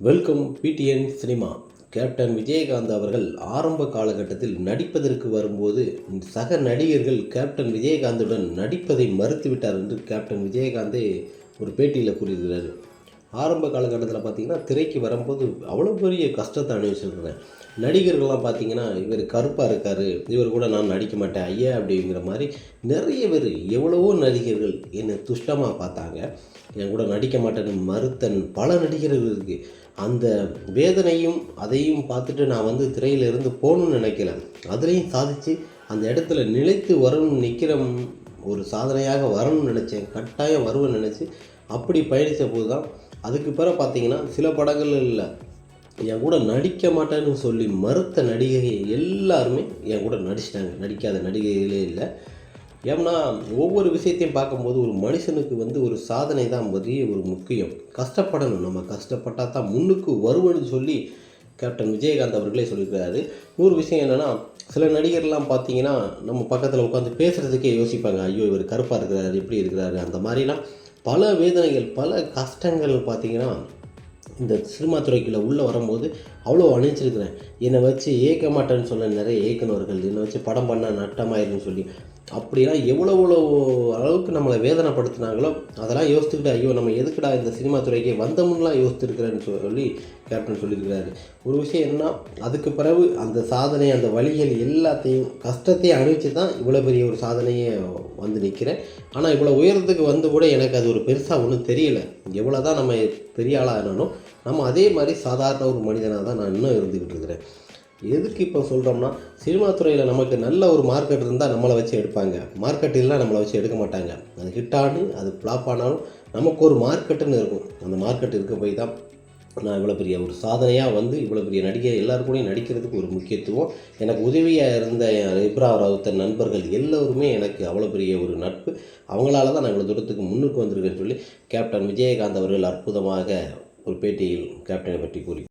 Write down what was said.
Welcome PTN cinema. Captain Vijayakanth அவர்கள் ஆரம்ப காலகட்டத்தில் நடிப்பதற்கு வரும்போது சக நடிகர்கள் கேப்டன் விஜயகாந்துடன் நடிப்பதை மறுத்துவிட்டார் என்று கேப்டன் விஜயகாந்தே ஒரு பேட்டியில் கூறியிருக்கிறார். ஆரம்ப காலகட்டத்தில் பார்த்தீங்கன்னா திரைக்கு வரும்போது அவ்வளோ பெரிய கஷ்டத்தை அனுபவிச்சிருக்கிறேன் நடிகர்கள்லாம் பார்த்திங்கன்னா இவர் கருப்பாக இருக்கார் இவர் கூட நான் நடிக்க மாட்டேன் ஐயா அப்படிங்கிற மாதிரி நிறைய பேர் எவ்வளவோ நடிகர்கள் என்னை துஷ்டமாக பார்த்தாங்க. என் கூட நடிக்க மாட்டேன்னு மறுத்தன் பல நடிகர்கள் இருக்குது அந்த வேதனையும் அதையும் பார்த்துட்டு நான் வந்து திரையிலிருந்து போகணும்னு நினைக்கல. அதுலேயும் சாதித்து அந்த இடத்துல நிலைத்து வரணும் நிற்கிற ஒரு சாதனையாக வரணும்னு நினச்சேன். கட்டாயம் வருவேன்னு நினச்சி அப்படி பயணித்த போது தான் அதுக்கு பிறகு பார்த்தீங்கன்னா சில படங்கள் இல்லை. என் கூட நடிக்க மாட்டேன்னு சொல்லி மறுத்த நடிகை எல்லாருமே என் கூட நடிச்சிட்டாங்க. நடிக்காத நடிகைகளே இல்லை. ஏன்னா ஒவ்வொரு விஷயத்தையும் பார்க்கும்போது ஒரு மனுஷனுக்கு வந்து ஒரு சாதனை தான் பெரிய ஒரு முக்கியம். கஷ்டப்படணும். நம்ம கஷ்டப்பட்டால் தான் முன்னுக்கு வருவன்னு சொல்லி கேப்டன் விஜயகாந்த் அவர்களே சொல்லியிருக்கிறாரு. ஒரு விஷயம் என்னென்னா சில நடிகர்லாம் பார்த்தீங்கன்னா நம்ம பக்கத்தில் உட்காந்து பேசுகிறதுக்கே யோசிப்பாங்க. ஐயோ இவர் கருப்பாக இருக்கிறாரு எப்படி இருக்கிறாரு அந்த மாதிரிலாம் பல வேதனைகள் பல கஷ்டங்கள் பார்த்தீங்கன்னா இந்த சினிமா துறைக்குள்ளே உள்ளே வரும்போது அவ்வளோ அணிச்சிருக்கிறேன் என்னை வச்சு ஏற்க மாட்டேன்னு சொல்ல நிறைய இயக்குனர்கள் என்னை வச்சு படம் பண்ணால் நட்டமாயிருன்னு சொல்லி. அப்படிலாம் எவ்வளோ எவ்வளோ அளவுக்கு நம்மளை வேதனைப்படுத்தினாங்களோ அதெல்லாம் யோசித்துக்கிட்டு ஐயோ நம்ம எதுக்குடா இந்த சினிமா துறைக்கு வந்தமுன்னெலாம் யோசித்துருக்கிறேன்னு சொல்லி கேப்டன் சொல்லியிருக்கிறாரு. ஒரு விஷயம் என்ன அதுக்கு பிறகு அந்த சாதனை அந்த வழிகள் எல்லாத்தையும் கஷ்டத்தையும் அணிவிச்சு தான் இவ்வளோ பெரிய ஒரு சாதனையை வந்து நிற்கிறேன் ஆனால் இவ்வளோ உயரத்துக்கு வந்து கூட எனக்கு அது ஒரு பெருசாக ஒன்றும் தெரியலை. எவ்வளோ தான் நம்ம பெரிய ஆளாக ஆளானாலும் நம்ம அதே மாதிரி சாதாரண ஒரு மனிதனாக தான் நான் இன்னும் இருந்துக்கிட்டு இருக்கிறேன். எதுக்கு இப்போ சொல்கிறோம்னா சினிமா துறையில் நமக்கு நல்ல ஒரு மார்க்கெட் இருந்தால் நம்மளை வச்சு எடுப்பாங்க. மார்க்கெட் இல்லைனா நம்மளை வச்சு எடுக்க மாட்டாங்க. அது ஹிட்டானு அது ஃப்ளாப் ஆனாலும் நமக்கு ஒரு மார்க்கெட்டுன்னு இருக்கும். அந்த மார்க்கெட் இருக்க போய் தான் நான் இவ்வளோ பெரிய ஒரு சாதனையாக வந்து இவ்வளோ பெரிய நடிகை எல்லாருக்கூடையும் நடிக்கிறதுக்கு ஒரு முக்கியத்துவம். எனக்கு உதவியாக இருந்த என் இப்ரா ராவுத்தர் நண்பர்கள் எல்லோருமே எனக்கு அவ்வளோ பெரிய ஒரு நட்பு. அவங்களால தான் நான் இவ்வளோ தூரத்துக்கு முன்னுக்கு வந்திருக்கேன்னு சொல்லி கேப்டன் விஜயகாந்த் அவர்கள் அற்புதமாக ஒரு பேட்டியில் கேப்டனை பற்றி கூறி